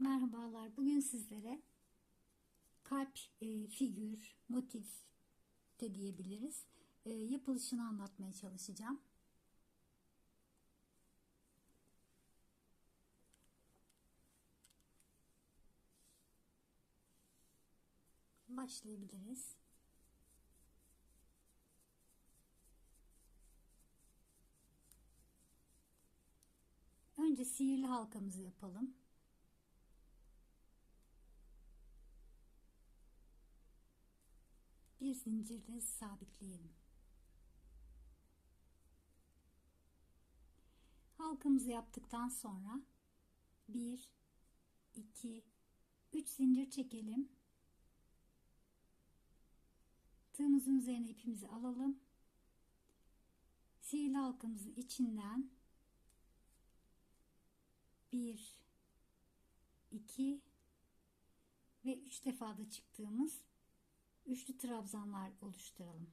Merhabalar. Bugün sizlere kalp e, figür, motif de diyebiliriz. E, yapılışını anlatmaya çalışacağım. Başlayabiliriz. Önce sihirli halkamızı yapalım. Bir zincirle sabitleyelim. Halkamızı yaptıktan sonra 1 2 3 zincir çekelim. Tığımızın üzerine ipimizi alalım. Sihirli halkamızın içinden 1 2 ve 3 defa da çıktığımız üçlü trabzanlar oluşturalım.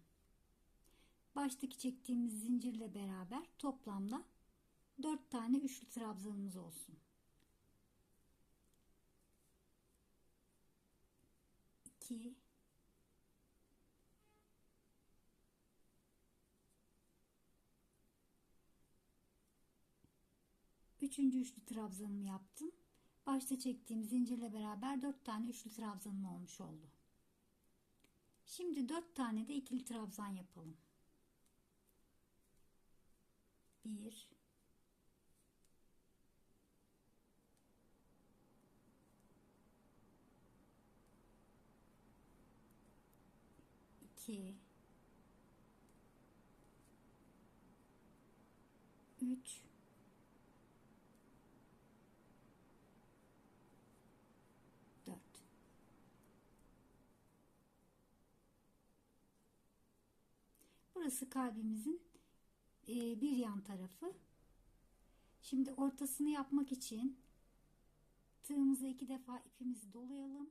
Baştaki çektiğimiz zincirle beraber toplamda 4 tane üçlü trabzanımız olsun. 2 Üçüncü üçlü trabzanımı yaptım. Başta çektiğim zincirle beraber 4 tane üçlü trabzanım olmuş oldu. Şimdi 4 tane de ikili trabzan yapalım. 1 2 3 Burası kalbimizin e, bir yan tarafı. Şimdi ortasını yapmak için tığımıza iki defa ipimizi dolayalım.